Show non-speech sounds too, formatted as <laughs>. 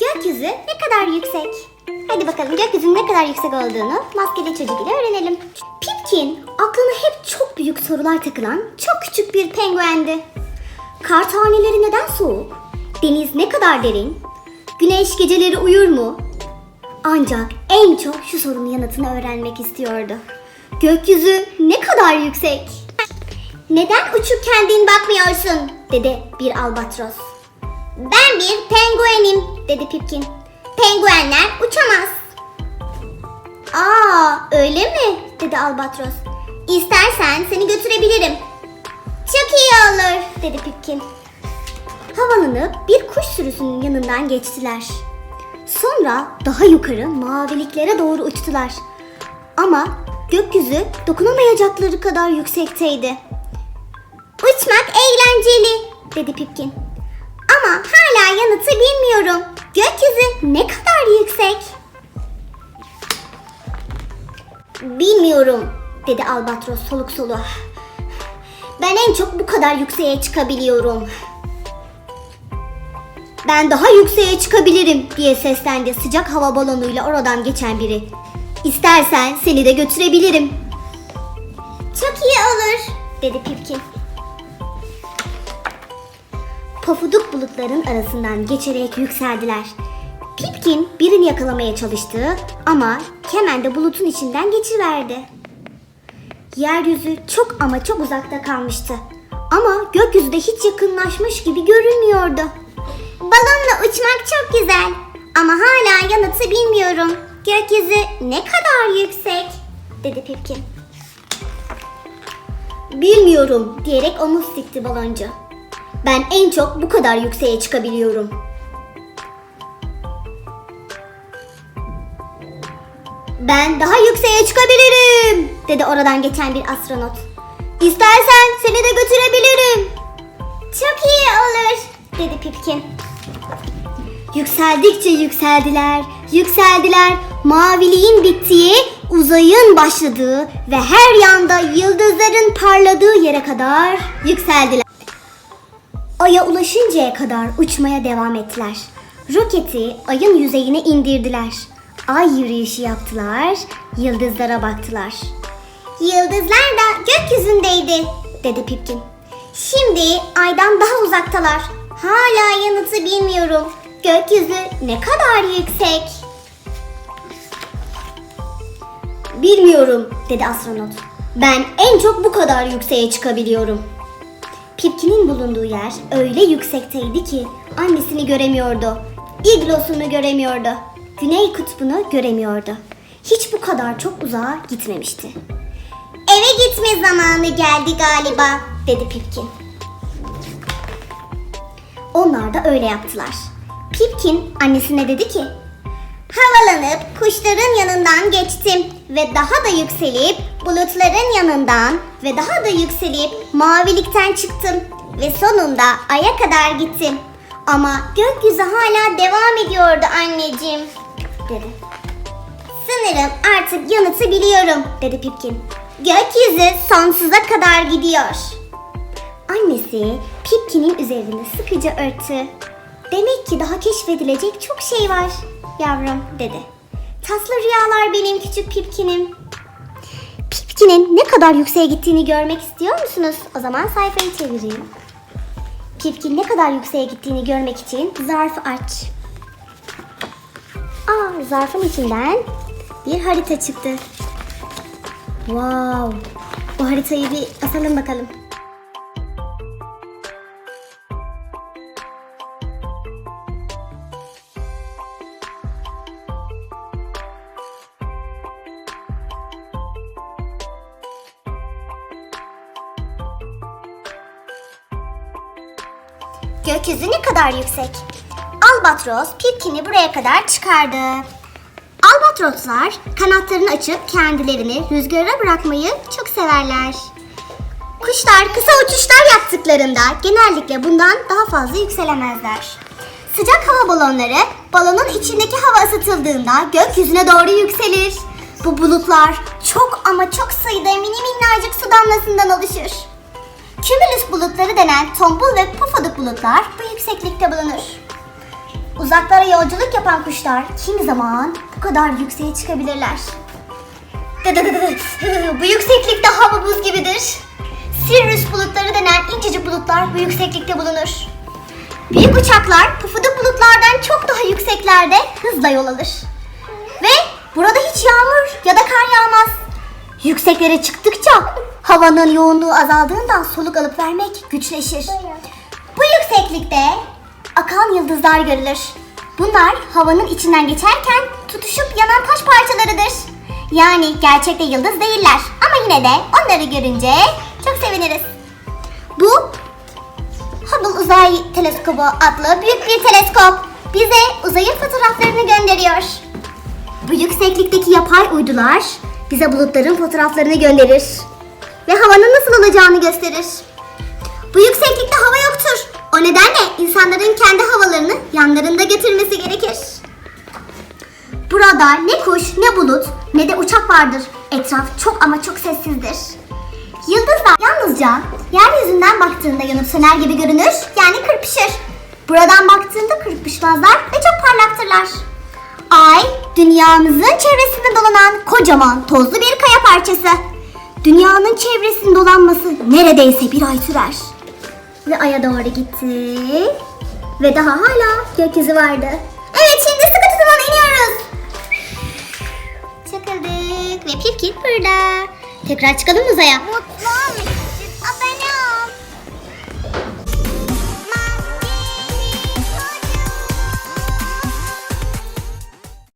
Gökyüzü ne kadar yüksek? Hadi bakalım gökyüzünün ne kadar yüksek olduğunu maskeli çocuk ile öğrenelim. Pipkin aklına hep çok büyük sorular takılan çok küçük bir penguendi. Kar taneleri neden soğuk? Deniz ne kadar derin? Güneş geceleri uyur mu? Ancak en çok şu sorunun yanıtını öğrenmek istiyordu. Gökyüzü ne kadar yüksek? Neden uçup kendin bakmıyorsun? dedi bir albatros. Ben bir penguenim dedi Pipkin. Penguenler uçamaz. Aa öyle mi? dedi albatros. İstersen seni götürebilirim. Çok iyi olur dedi Pipkin. Havalanıp bir kuş sürüsünün yanından geçtiler. Sonra daha yukarı maviliklere doğru uçtular. Ama gökyüzü dokunamayacakları kadar yüksekteydi. Uçmak eğlenceli dedi Pipkin. Hala yanıtı bilmiyorum. Gökyüzü ne kadar yüksek? Bilmiyorum dedi Albatros soluk soluğa. Ben en çok bu kadar yükseğe çıkabiliyorum. Ben daha yükseğe çıkabilirim diye seslendi sıcak hava balonuyla oradan geçen biri. İstersen seni de götürebilirim. Çok iyi olur dedi Pipkin. Pofuduk bulutların arasından geçerek yükseldiler. Pipkin birini yakalamaya çalıştı ama kemen de bulutun içinden geçiverdi. Yeryüzü çok ama çok uzakta kalmıştı. Ama gökyüzü de hiç yakınlaşmış gibi görünmüyordu. Balonla uçmak çok güzel ama hala yanıtı bilmiyorum. Gökyüzü ne kadar yüksek? dedi Pipkin. Bilmiyorum diyerek omuz sikti baloncu. Ben en çok bu kadar yükseğe çıkabiliyorum. Ben daha yükseğe çıkabilirim dedi oradan geçen bir astronot. İstersen seni de götürebilirim. Çok iyi olur dedi Pipkin. Yükseldikçe yükseldiler, yükseldiler. Maviliğin bittiği, uzayın başladığı ve her yanda yıldızların parladığı yere kadar yükseldiler. Ay'a ulaşıncaya kadar uçmaya devam ettiler. Roketi ayın yüzeyine indirdiler. Ay yürüyüşü yaptılar, yıldızlara baktılar. Yıldızlar da gökyüzündeydi, dedi Pipkin. Şimdi aydan daha uzaktalar. Hala yanıtı bilmiyorum. Gökyüzü ne kadar yüksek? Bilmiyorum, dedi astronot. Ben en çok bu kadar yükseğe çıkabiliyorum. Pipkin'in bulunduğu yer öyle yüksekteydi ki annesini göremiyordu. İglosunu göremiyordu. Güney kutbunu göremiyordu. Hiç bu kadar çok uzağa gitmemişti. Eve gitme zamanı geldi galiba, dedi Pipkin. Onlar da öyle yaptılar. Pipkin annesine dedi ki, Havalanıp kuşların yanından geçtim ve daha da yükselip bulutların yanından ve daha da yükselip mavilikten çıktım ve sonunda aya kadar gittim. Ama gökyüzü hala devam ediyordu anneciğim, dedi. Sanırım artık yanıtı biliyorum, dedi Pipkin. Gökyüzü sonsuza kadar gidiyor. Annesi Pipkin'in üzerini sıkıca örttü. Demek ki daha keşfedilecek çok şey var yavrum dedi. Taslı rüyalar benim küçük Pipkin'im. Pipkin'in ne kadar yükseğe gittiğini görmek istiyor musunuz? O zaman sayfayı çevireyim. Pipkin ne kadar yükseğe gittiğini görmek için zarfı aç. Aa, zarfın içinden bir harita çıktı. Wow. Bu haritayı bir asalım bakalım. Gökyüzü ne kadar yüksek? Albatros Pipkin'i buraya kadar çıkardı. Albatroslar kanatlarını açıp kendilerini rüzgara bırakmayı çok severler. Kuşlar kısa uçuşlar yaptıklarında genellikle bundan daha fazla yükselemezler. Sıcak hava balonları balonun içindeki hava ısıtıldığında gökyüzüne doğru yükselir. Bu bulutlar çok ama çok sayıda mini minnacık su damlasından oluşur. Cumulus bulutları denen tombul ve pufuduk bulutlar bu yükseklikte bulunur. Uzaklara yolculuk yapan kuşlar kimi zaman bu kadar yükseğe çıkabilirler. <laughs> Bu yükseklikte hava buz gibidir. Sirius bulutları denen incecik bulutlar bu yükseklikte bulunur. Büyük uçaklar pufuduk bulutlardan çok daha yükseklerde hızla yol alır. Ve burada hiç yağmur ya da kar yağmaz. Yükseklere çıktıkça havanın yoğunluğu azaldığından soluk alıp vermek güçleşir. Bu yükseklikte akan yıldızlar görülür. Bunlar havanın içinden geçerken tutuşup yanan taş parçalarıdır. Yani gerçekte yıldız değiller ama yine de onları görünce çok seviniriz. Bu Hubble Uzay Teleskobu adlı büyük bir teleskop bize uzayın fotoğraflarını gönderiyor. Bu yükseklikteki yapay uydular bize bulutların fotoğraflarını gönderir ve havanın nasıl olacağını gösterir. Bu yükseklikte hava yoktur. O nedenle insanların kendi havalarını yanlarında getirmesi gerekir. Burada ne kuş, ne bulut, ne de uçak vardır. Etraf çok ama çok sessizdir. Yıldızlar yalnızca yeryüzünden baktığında yanıp söner gibi görünür, yani kırpışır. Buradan baktığında kırpışmazlar ve çok parlaktırlar. Ay, dünyamızın çevresinde dolanan kocaman tozlu bir kaya parçası. Dünyanın çevresinde dolanması neredeyse bir ay sürer. Ve Ay'a doğru gitti. Ve daha hala gökyüzü vardı. Evet şimdi sıkı tutunan iniyoruz. Çakıldık ve Pipkit burada. Tekrar çıkalım uzaya. Mutlu